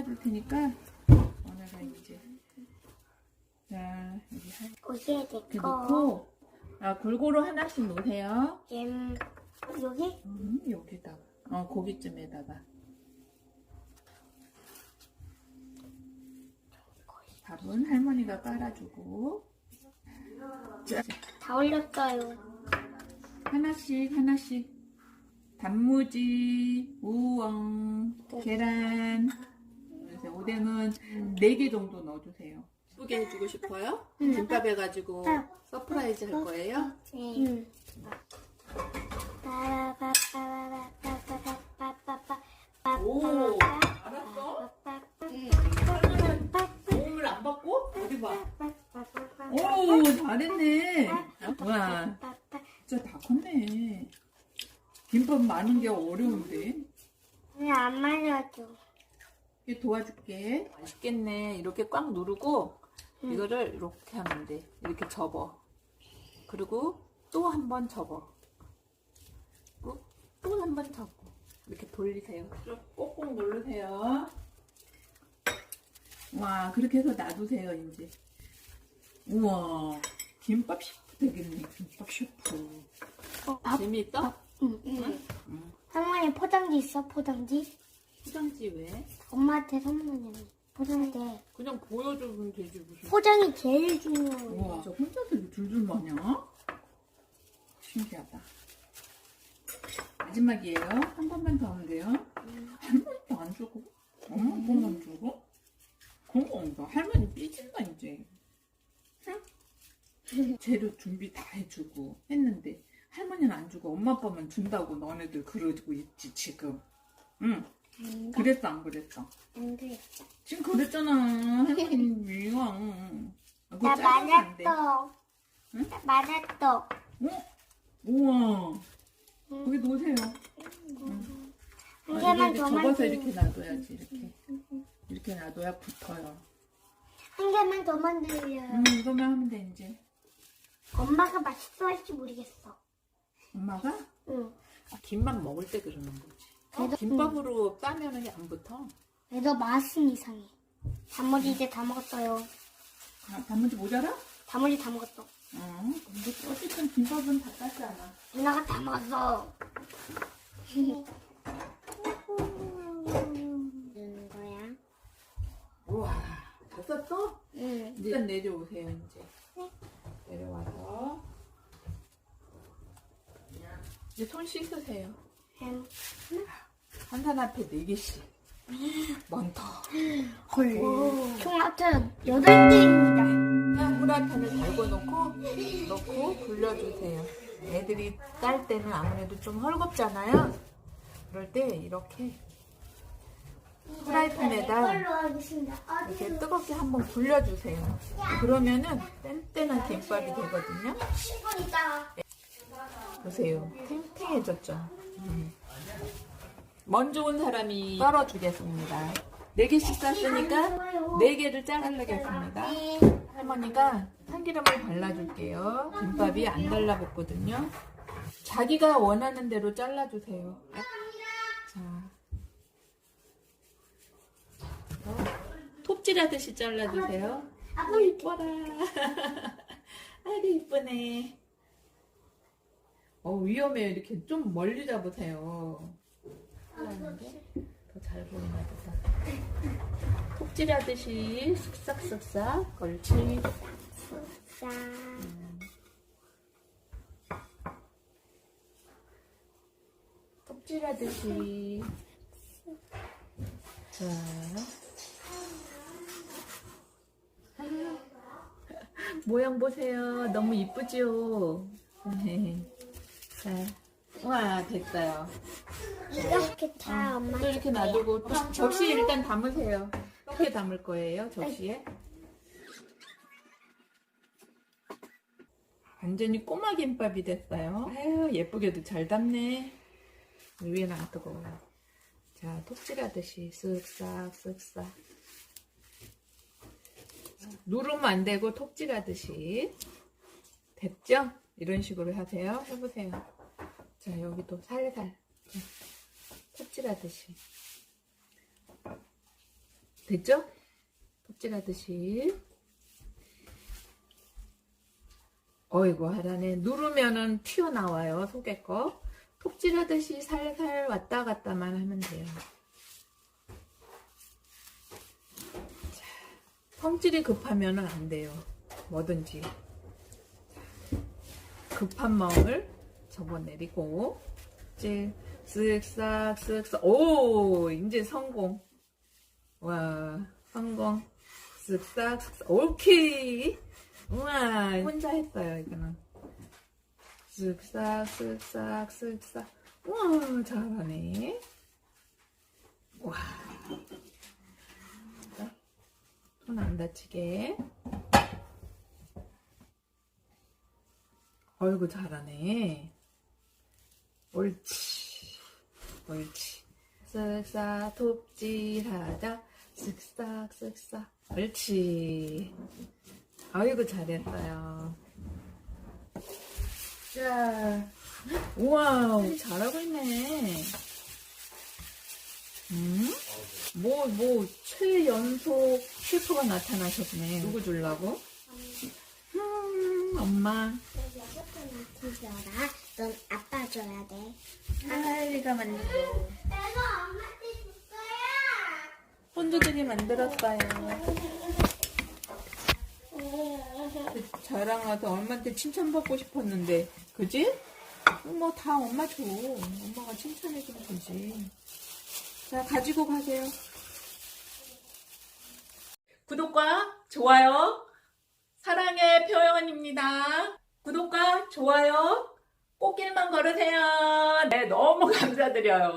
잘라줄 테니까 언어가 이제 자 여기 한 여기에 대고. 넣고. 아 골고루 하나씩 놓으세요. 음, 여기? 음 여기다가 어 고기쯤에다가. 밥은 할머니가 깔아주고. 자, 다 올렸어요. 하나씩 하나씩. 단무지, 우엉, 계란. 넣어주세요. 오뎅은 음. 4개 정도 넣어주세요. 예쁘게 해주고 싶어요? 음. 김밥 해가지고 음. 서프라이즈 할 거예요? 응. 오, 알았어? 도움을 안 받고? 어디 봐. 오, 잘했네. 와, 진짜 다 컸네. 김밥 많은 게 어려운데. 그냥 안 말려줘. 이게 도와줄게. 맛있겠네. 이렇게 꽉 누르고 이거를 이렇게 하면 돼. 이렇게 접어. 그리고 또 한 번 접어. 또 한 번 접고 이렇게 돌리세요. 좀 꼭꼭 누르세요. 와, 그렇게 해서 놔두세요, 이제. 우와, 김밥 셰프 되겠네, 김밥 셰프. 어, 밥? 재미있다? 응. 응. 할머니 포장지 있어? 포장지? 포장지 왜? 엄마한테 선물이네. 포장지. 그냥 보여주면 되지, 무슨. 포장이 제일 중요해. 우와, 저 혼자서 이거 줄줄 마냐? 신기하다. 마지막이에요. 한 번만 더 하면 돼요. 할머니도 안 주고, 엄마 한 번만 주고. 그런 거 없다. 할머니 삐진다, 이제. 응? 재료 준비 다 해주고 했는데, 할머니는 안 주고 엄마 아빠만 준다고 너네들 그러고 있지, 지금. 응. 안 그랬어, 안 그랬어? 안 그래. 지금 그랬잖아. 할머니 미왕. 나 말했어. 응? 나 말했어. 어? 우와. 거기 놓으세요. 한 아, 개만 이게 더 접어서. 이렇게 놔둬야지, 이렇게. 이렇게 놔둬야 붙어요. 한 개만 더 만들려. 음, 이거만 하면 돼, 이제. 엄마가 맛있어 할지 모르겠어. 엄마가? 응. 아, 김밥 먹을 때 그러는 거지. 그래도- 김밥으로 싸면은 안 붙어. 그래도 맛은 이상해. 단무지 이제 다 먹었어요. 아, 단무지 모자라? 단무지 다 먹었어. 어. 근데 어쨌든 김밥은 다 땄잖아. 누나가 다 먹었어. 이런 거야? 우와. 다 썼어? 응. 일단 내려오세요, 이제. 내려와서. 이제 손 씻으세요. 햄. 한 사람 앞에 네개씩 많다. 헐. 총 합쳐 여덟 개입니다. 그냥 후라이팬을 달궈 놓고 넣고 굴려주세요. 애들이 딸 때는 아무래도 좀 헐겁잖아요. 그럴 때 이렇게 후라이팬에다 이걸로 하겠습니다. 이렇게 뜨겁게 한번 굴려주세요. 그러면은 뗀뗀한 김밥이 되거든요. 10분 있다가. 보세요. 탱탱해졌죠. 음. 먼저 온 사람이 썰어주겠습니다. 네 개씩 쌌으니까 네 개를 자르겠습니다. 할머니가 참기름을 발라줄게요. 김밥이 안 달라붙거든요. 자기가 원하는 대로 잘라주세요. 자, 어, 톱질하듯이 잘라주세요. 아이고 이뻐라. 아이고 이쁘네. 어 위험해요. 이렇게 좀 멀리 잡으세요. 더 잘 보이나 보다. 톱질하듯이 쓱싹쓱싹 걸치. 짠. 톱질하듯이. 자. 모양 보세요. 너무 이쁘죠? 네. 자. 와, 됐어요. 이렇게 다 엄마. 또 이렇게 놔두고 또 접시에 일단 담으세요. 이렇게 담을 거예요, 접시에. 완전히 꼬마 김밥이 됐어요. 아유, 예쁘게도 잘 담네. 위에는 안 뜨거워요. 자, 톱질하듯이 쓱싹, 쓱싹. 누르면 안 되고 톱질하듯이. 됐죠? 이런 식으로 하세요. 해보세요. 자, 여기도 살살. 톱질하듯이. 됐죠? 톱질하듯이. 어이구 하라네. 누르면은 튀어나와요 속에 거. 톱질하듯이 살살 왔다 갔다만 하면 돼요. 자, 성질이 급하면은 안 돼요. 뭐든지. 급한 마음을 접어내리고 이제 쓱싹 쓱싹. 오 이제 성공. 와 성공. 쓱싹 쓱싹. 오케이. 우와 혼자 했어요 이거는. 쓱싹 쓱싹 쓱싹. 우와 잘하네. 와. 손 안 다치게 어이구 잘하네. 옳지. 옳지. 쓱싹 톱질하자. 쓱싹 쓱싹. 옳지. 아이고 잘했어요. 자. 우와 잘하고 있네. 음? 뭐, 뭐, 최연소 셰프가 나타나셨네. 누구 주려고? 음, 엄마. 줘라. 넌 아빠 줘야 돼. 하이가 만들고. 내가 엄마한테 줄 거야. 혼주들이 만들었어요. 저랑 와서 엄마한테 칭찬받고 싶었는데, 그지? 뭐 다 엄마 줘. 엄마가 칭찬해주면 되지. 자, 가지고 가세요. 구독과 좋아요, 사랑의 표현입니다. 구독과 좋아요, 꽃길만 걸으세요. 네, 너무 감사드려요.